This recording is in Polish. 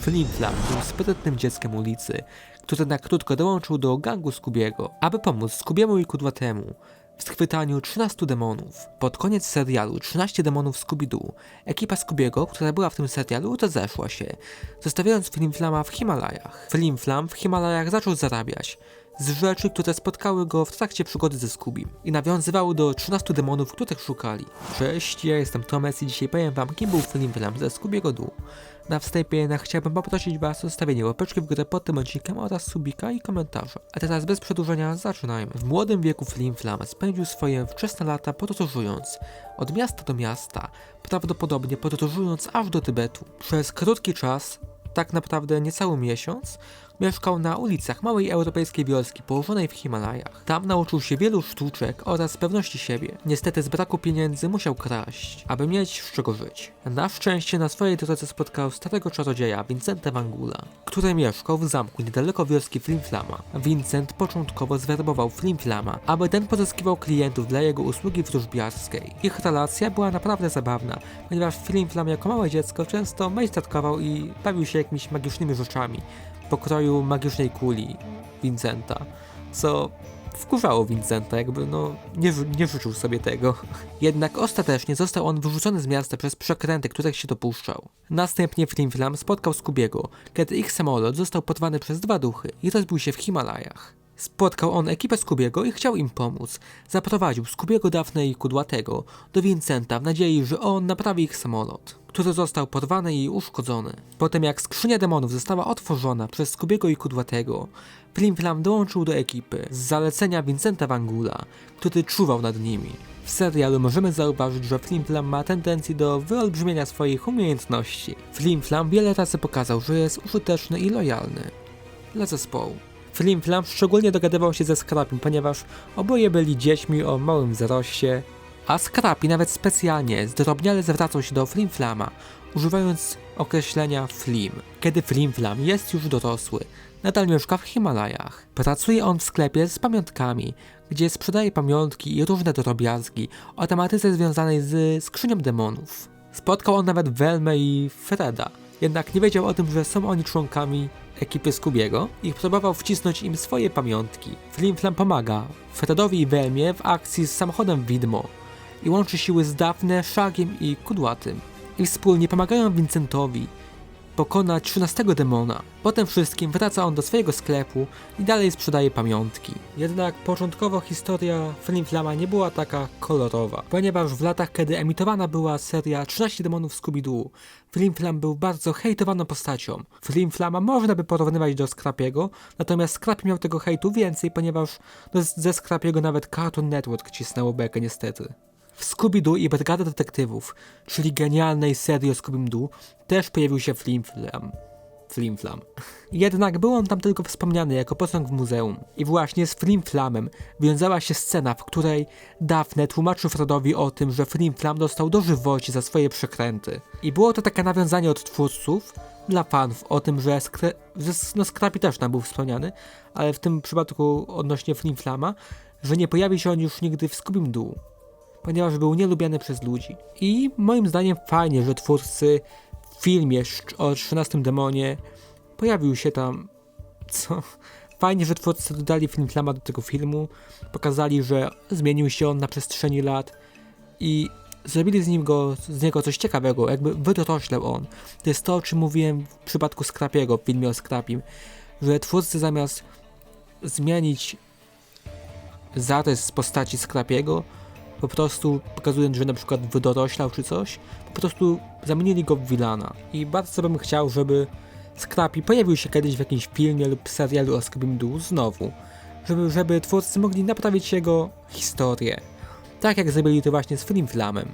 Flim Flam był sprytnym dzieckiem ulicy, który na krótko dołączył do gangu Skubiego, aby pomóc Skubiemu i Kudłatemu w schwytaniu 13 demonów. Pod koniec serialu 13 demonów Scooby-Doo, ekipa Skubiego, która była w tym serialu, rozeszła się, zostawiając Flim Flama w Himalajach. Flim Flam w Himalajach zaczął zarabiać z rzeczy, które spotkały go w trakcie przygody ze Scubim i nawiązywały do 13 demonów, których szukali. Cześć, ja jestem Tomes i dzisiaj powiem wam, kim był Flim Flam ze Skubiego Doo. Na wstępie jednak chciałbym poprosić was o zostawienie łapeczki w górę pod tym odcinkiem oraz subika i komentarza. A teraz bez przedłużenia zaczynajmy. W młodym wieku Flim Flam spędził swoje wczesne lata podróżując od miasta do miasta, prawdopodobnie podróżując aż do Tybetu. Przez krótki czas, tak naprawdę niecały miesiąc, mieszkał na ulicach małej europejskiej wioski położonej w Himalajach. Tam nauczył się wielu sztuczek oraz pewności siebie. Niestety z braku pieniędzy musiał kraść, aby mieć z czego żyć. Na szczęście na swojej drodze spotkał starego czarodzieja Vincenta Vangula, który mieszkał w zamku niedaleko wioski Flimflama. Vincent początkowo zwerbował Flimflama, aby ten pozyskiwał klientów dla jego usługi wróżbiarskiej. Ich relacja była naprawdę zabawna, ponieważ Flimflam jako małe dziecko często majsterkował i bawił się jakimiś magicznymi rzeczami, pokroju magicznej kuli Vincenta, co wkurzało Vincenta, jakby no nie, nie życzył sobie tego. Jednak ostatecznie został on wyrzucony z miasta przez przekręty, których się dopuszczał. Następnie Flimflam spotkał Skubiego, kiedy ich samolot został porwany przez dwa duchy i rozbił się w Himalajach. Spotkał on ekipę Skubiego i chciał im pomóc. Zaprowadził Skubiego, Dafne i Kudłatego do Vincenta w nadziei, że on naprawi ich samolot, który został porwany i uszkodzony. Potem jak skrzynia demonów została otworzona przez Skubiego i Kudłatego, Flimflam dołączył do ekipy z zalecenia Vincenta Vangula, który czuwał nad nimi. W serialu możemy zauważyć, że Flimflam ma tendencję do wyolbrzymienia swoich umiejętności. Flimflam wiele razy pokazał, że jest użyteczny i lojalny dla zespołu. Flim Flam szczególnie dogadywał się ze Scrapim, ponieważ oboje byli dziećmi o małym wzroście, a Scrappy nawet specjalnie zdrobniale zwracał się do Flim Flama, używając określenia Flim. Kiedy Flim Flam jest już dorosły, nadal mieszka w Himalajach. Pracuje on w sklepie z pamiątkami, gdzie sprzedaje pamiątki i różne drobiazgi o tematyce związanej z skrzynią demonów. Spotkał on nawet Velmę i Freda, jednak nie wiedział o tym, że są oni członkami ekipy Skubiego i próbował wcisnąć im swoje pamiątki. Flimflam pomaga Fredowi i Velmie w akcji z samochodem widmo i łączy siły z Daphne, Shagiem i Kudłatym. I wspólnie pomagają Vincentowi pokonać 13 demona. Potem wszystkim wraca on do swojego sklepu i dalej sprzedaje pamiątki. Jednak początkowo historia Flimflama nie była taka kolorowa, ponieważ w latach, kiedy emitowana była seria 13 demonów Scooby-Doo, Flimflam był bardzo hejtowaną postacią. Flimflama można by porównywać do Scrapiego, natomiast Scrappy miał tego hejtu więcej, ponieważ ze Scrapiego nawet Cartoon Network cisnęło bekę niestety. W Scooby-Doo i Brygada Detektywów, czyli genialnej serii o Scooby-Doo, też pojawił się Flimflam. Flimflam. Jednak był on tam tylko wspomniany jako posąg w muzeum. I właśnie z Flimflamem wiązała się scena, w której Daphne tłumaczy Fredowi o tym, że Flimflam dostał dożywocie za swoje przekręty. I było to takie nawiązanie od twórców dla fanów o tym, że, że no Scrappy też tam był wspomniany, ale w tym przypadku odnośnie Flimflama, że nie pojawi się on już nigdy w Scooby-Doo ponieważ był nielubiany przez ludzi. I moim zdaniem fajnie, że twórcy w filmie o 13 demonie pojawił się tam. Co? Fajnie, że twórcy dodali film Flama do tego filmu, pokazali, że zmienił się on na przestrzeni lat i zrobili z, nim go, z niego coś ciekawego, jakby wydoroślał on. To jest to, o czym mówiłem w przypadku Scrapiego w filmie o Scrapim, że twórcy zamiast zmienić zarys z postaci Scrapiego, po prostu pokazując, że na przykład wydoroślał czy coś, po prostu zamienili go w Villana. I bardzo bym chciał, żeby Scrappy pojawił się kiedyś w jakimś filmie lub serialu o Scooby-Doo znowu, żeby, żeby twórcy mogli naprawić jego historię. Tak jak zrobili to właśnie z Flimflamem.